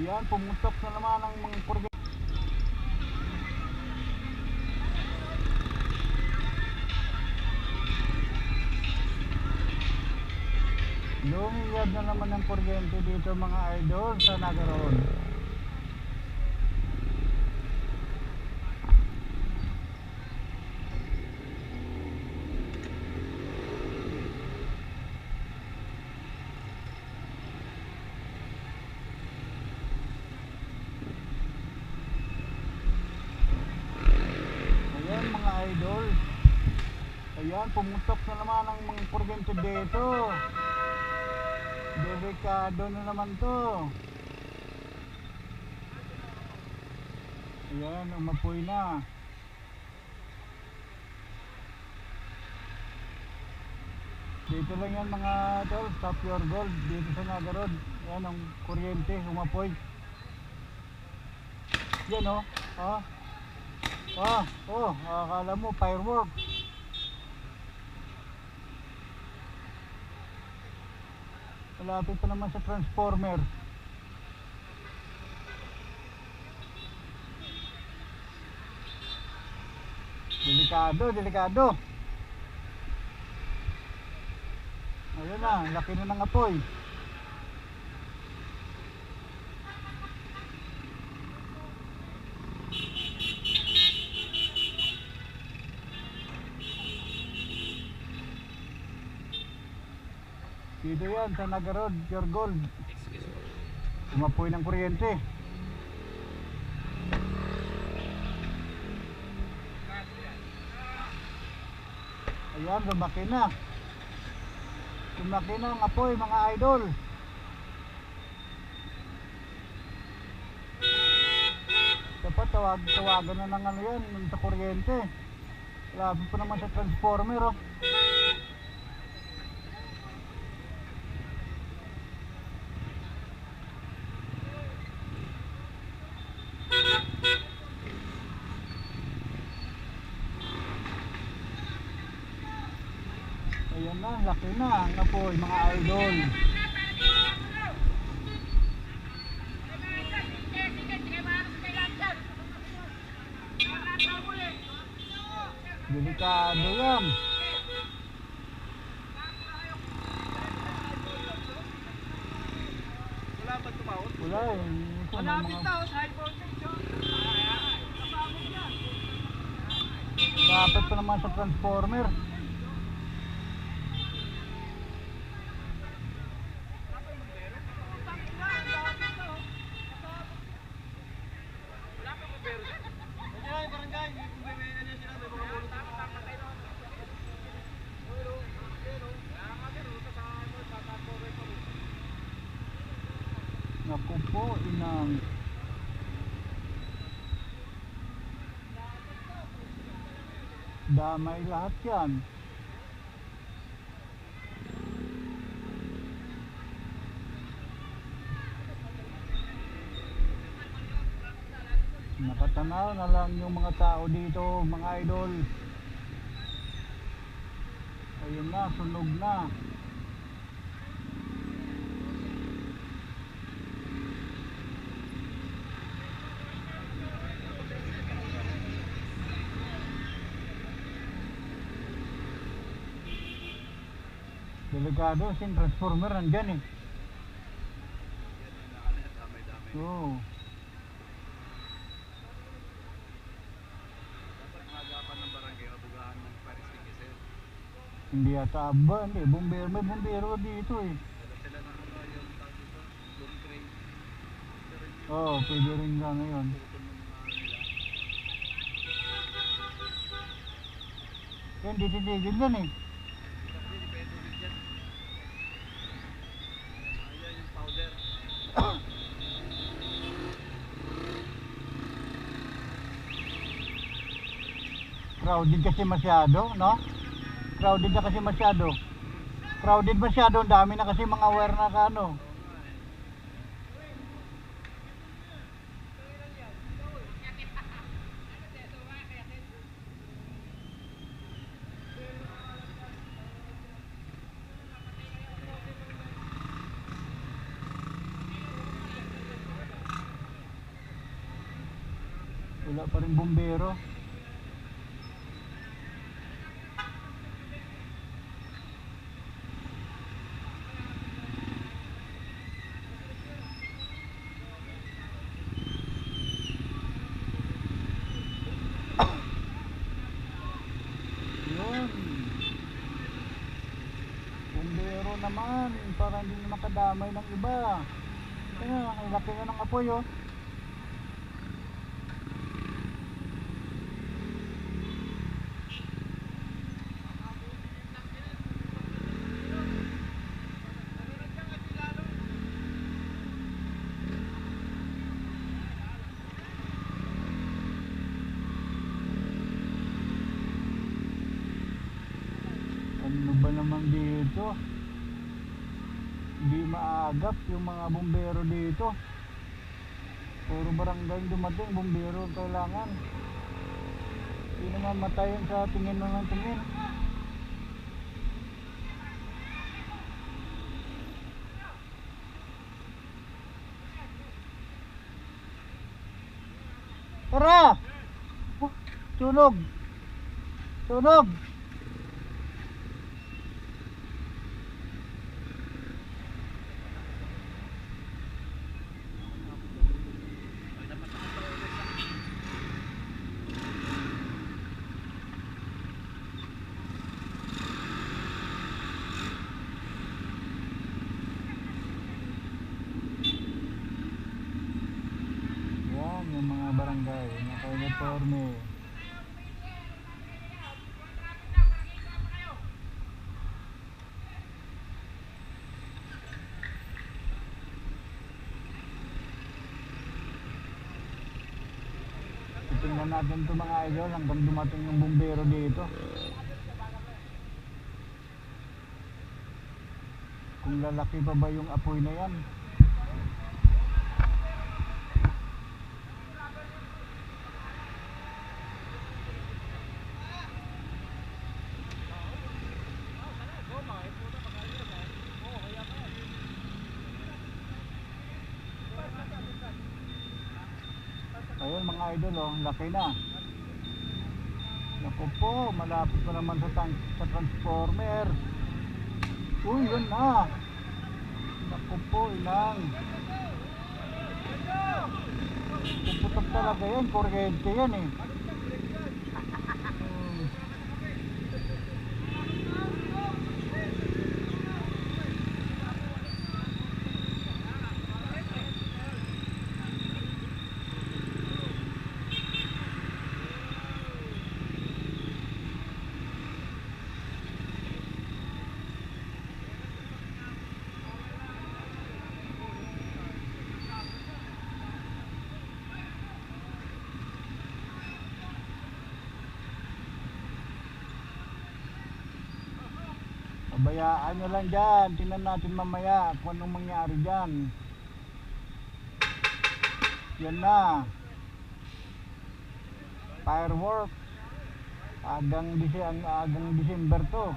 Ayan, pumutok na naman ang mga kuryente. Lumiyad na naman ang kuryente dito mga idol sa Nagaroon. Ayan mga idol. Ayan, pumutok na naman ang mga kuryente dito. Delikado na naman to. Ayan, umapoy na. Dito lang yan mga tol, stop your gold. Dito sa Naga Road. Ayan ang kuryente, umapoy. Yan o. Oh. Ah. Ah, oh, akala mo firework. Malapit pa naman sa transformer. Delikado, delikado. Ayun na, laki na ng apoy. Dito yan, sa Naga Road, Pure Gold. Umapoy ng kuryente. Ayan, lumaki na. Lumaki na ang apoy, mga idol. Dapat tawag, tawagan na ng ano yan, sa kuryente. Labi pa naman sa transformer, oh. Na, laki na ang apoy mga idol. Delikado yan. Wala ba tumawag? Wala eh. Malapit na, oh, sa high voltage. oh. Dapat pa naman sa transformer. Nandiyan, barangay, hindi kung may may nandiyan sila, may mga bulot. Naku po, inang. Damay lahat yan. Nakatanaw na lang yung mga tao dito, mga idol. Ayun na, sunog na. Delikado, sin transformer nandyan eh. Oo. Ticket, Hindi ata ba, hindi. Bumbero, may bumbero dito eh. Oo, oh, pwede rin nga ngayon. Yan, di titigil yan eh. Kasi depende ulit yan. Ayan yung powder. Crowded kasi masyado, no? Crowded na kasi masyado. Crowded masyado, dami na kasi mga wire na ano. Wala pa rin. Bumbero naman para hindi na makadamay ng iba. Kaya ang laki nga ng apoy oh. Naman dito? Hindi maagap yung mga bumbero dito. Puro barangay dumating, bumbero ang kailangan. Hindi naman matayin sa tingin ng tingin. Tara! Tunog! Tunog! Yan, yung mga barangay, naka-uniforme. Tingnan natin to mga idol hanggang dumating yung bumbero dito. Kung lalaki pa ba yung apoy na yan? Ayun mga idol oh, laki na. Naku po, malapit pa naman sa, tank, sa transformer. Uy, yun na. Naku po, ilang. Puputok talaga yan, kuryente yan eh. Pabayaan nyo lang dyan. Tingnan natin mamaya kung anong mangyari dyan. Yan na. Fireworks. Agang, agang December to.